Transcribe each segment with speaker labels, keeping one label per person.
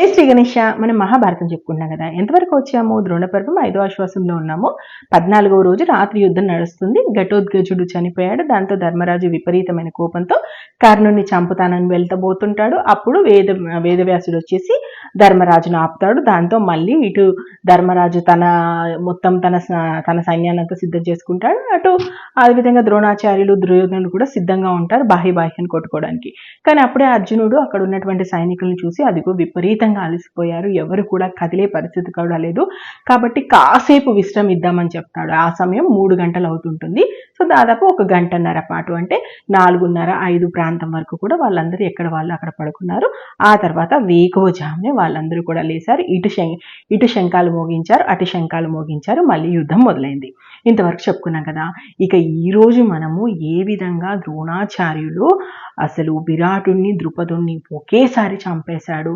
Speaker 1: ఏ శ్రీ గణేష మనం మహాభారతం చెప్పుకున్నాం కదా. ఎంతవరకు వచ్చాము? ద్రోణ పర్వం ఐదో ఆశ్వాసంలో ఉన్నాము. పద్నాలుగవ రోజు రాత్రి యుద్ధం నడుస్తుంది. ఘటోద్గజుడు చనిపోయాడు. దాంతో ధర్మరాజు విపరీతమైన కోపంతో కర్ణుని చంపుతానని వెళ్తబోతుంటాడు. అప్పుడు వేద వేదవ్యాసుడు వచ్చేసి ధర్మరాజును ఆపుతాడు. దాంతో మళ్ళీ ఇటు ధర్మరాజు తన మొత్తం తన స- తన సైన్యాన్ని సిద్ధం చేసుకుంటాడు. అటు ఆ విధంగా ద్రోణాచార్యులు దుర్యోధనుడు కూడా సిద్ధంగా ఉంటారు. బాహ్య బాహ్యాన్ని కొట్టుకోవడానికి. కానీ అప్పుడే అర్జునుడు అక్కడ ఉన్నటువంటి సైనికులను చూసి అదిగో విపరీతంగా అలసిపోయారు. ఎవరు కూడా కదిలే పరిస్థితి కూడా లేదు. కాబట్టి కాసేపు విశ్రమిద్దామని చెప్తాడు. ఆ సమయం మూడు గంటలు అవుతుంటుంది. సో దాదాపు ఒక గంటన్నర పాటు అంటే నాలుగున్నర ఐదు ప్రాంతం వరకు కూడా వాళ్ళందరూ ఎక్కడ వాళ్ళు అక్కడ పడుకున్నారు. ఆ తర్వాత వేకోజామునే వాళ్ళందరూ కూడా లేచారు. ఇటు శం ఇటు శంఖాలు మోగించారు అటు శంఖాలు మోగించారు మళ్ళీ యుద్ధం మొదలైంది. ఇంతవరకు చెప్పుకున్నాం కదా ఇక ఈ రోజు మనము ఏ విధంగా ద్రోణాచార్యులు అసలు విరాటుణ్ణి ద్రుపదుణ్ణి ఒకేసారి చంపేశాడు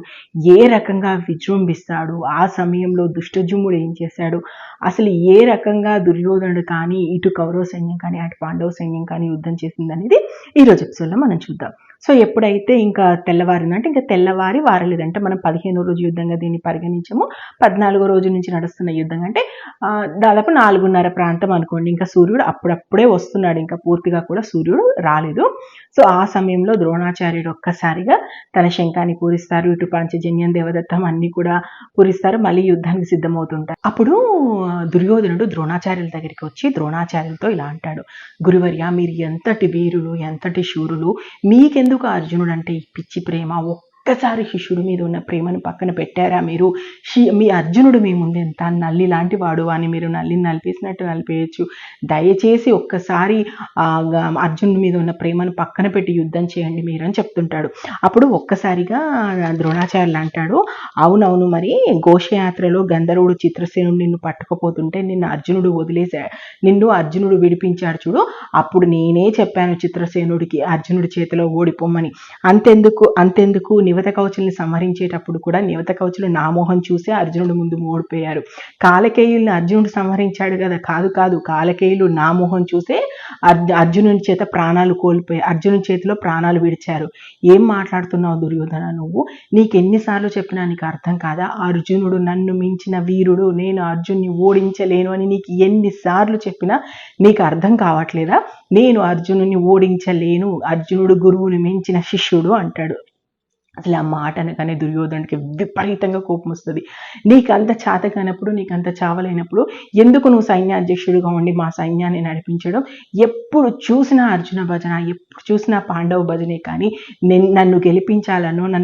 Speaker 1: ఏ రకంగా విజృంభిస్తాడు ఆ సమయంలో దుష్టజుమ్ముడు ఏం చేశాడు అసలు ఏ రకంగా దుర్యోధనుడు కానీ ఇటు కౌరవ సైన్యం కానీ అటు పాండవ సైన్యం కానీ యుద్ధం చేసింది అనేది ఈ రోజు ఎపిసోడ్లో మనం చూద్దాం. సో ఎప్పుడైతే ఇంకా తెల్లవారినంటే ఇంకా తెల్లవారి వారలేదంటే. మనం పదిహేనో రోజు యుద్ధంగా దీన్ని పరిగణించము. పద్నాలుగో రోజు నుంచి నడుస్తున్న యుద్ధం అంటే దాదాపు నాలుగున్నర ప్రాంతం అనుకోండి. ఇంకా సూర్యుడు అప్పుడప్పుడే వస్తున్నాడు. ఇంకా పూర్తిగా కూడా సూర్యుడు రాలేదు. సో ఆ సమయంలో ద్రోణాచార్యుడు ఒక్కసారిగా తన శంఖాన్ని పూరిస్తారు. ఇటు పాంచజన్యం దేవదత్తం అన్ని కూడా పూరిస్తారు. మళ్ళీ యుద్ధానికి సిద్ధమవుతుంటారు. అప్పుడు దుర్యోధనుడు ద్రోణాచార్యుల దగ్గరికి వచ్చి ద్రోణాచార్యులతో ఇలా అంటాడు. గురువర్య మీరు ఎంతటి వీరులు ఎంతటి శూరులు? మీకెందుకు అర్జునుడు అంటే ఈ పిచ్చి ప్రేమ? ఒక్కసారి శిష్యుడి మీద ఉన్న ప్రేమను పక్కన పెట్టారా మీరు? మీ అర్జునుడు మీ ముందు ఎంత నల్లి లాంటి వాడు అని మీరు నల్లిని నలిపేసినట్టు నలిపేయచ్చు. దయచేసి ఒక్కసారి అర్జునుడి మీద ఉన్న ప్రేమను పక్కన పెట్టి యుద్ధం చేయండి మీరు అని చెప్తుంటాడు. అప్పుడు ఒక్కసారిగా ద్రోణాచార్యులు అంటాడు అవునవును మరి ఘోషయాత్రలో గంధర్వుడు చిత్రసేనుడు నిన్ను పట్టుకపోతుంటే నిన్ను అర్జునుడు వదిలేసా నిన్ను అర్జునుడు విడిపించాడు చూడు అప్పుడు నేనే చెప్పాను చిత్రసేనుడికి అర్జునుడి చేతిలో ఓడిపోమ్మని అంతెందుకు అంతెందుకు నివత కవచుల్ని సంహరించేటప్పుడు కూడా నివత కవచులు నా మోహం చూసే అర్జునుడు ముందు ఓడిపోయారు కాలకేయుల్ని అర్జునుడు సంహరించాడు కదా? కాదు కాదు. కాలకేయులు నా మోహం చూసే అర్జునుని చేత ప్రాణాలు కోల్పోయారు అర్జునుని చేతిలో ప్రాణాలు విడిచారు. ఏం మాట్లాడుతున్నావు దుర్యోధన? నువ్వు నీకు ఎన్నిసార్లు చెప్పినా నీకు అర్థం కాదా? అర్జునుడు నన్ను మించిన వీరుడు. నేను అర్జున్ని ఓడించలేను అని నీకు ఎన్నిసార్లు చెప్పినా నీకు అర్థం కావట్లేదా? నేను అర్జునుని ఓడించలేను. అర్జునుడు గురువుని మించిన శిష్యుడు అంటాడు. అసలు ఆ మాట అనగానే దుర్యోధనుడికి విపరీతంగా కోపం వస్తుంది. నీకు అంత చేత కానప్పుడు నీకు అంత చావలేనప్పుడు ఎందుకు నువ్వు సైన్యాధ్యక్షుడిగా ఉండి మా సైన్యాన్ని నడిపించడం? ఎప్పుడు చూసినా అర్జున భజన ఎప్పుడు చూసినా పాండవ భజనే కానీ నన్ను గెలిపించాలనో నన్ను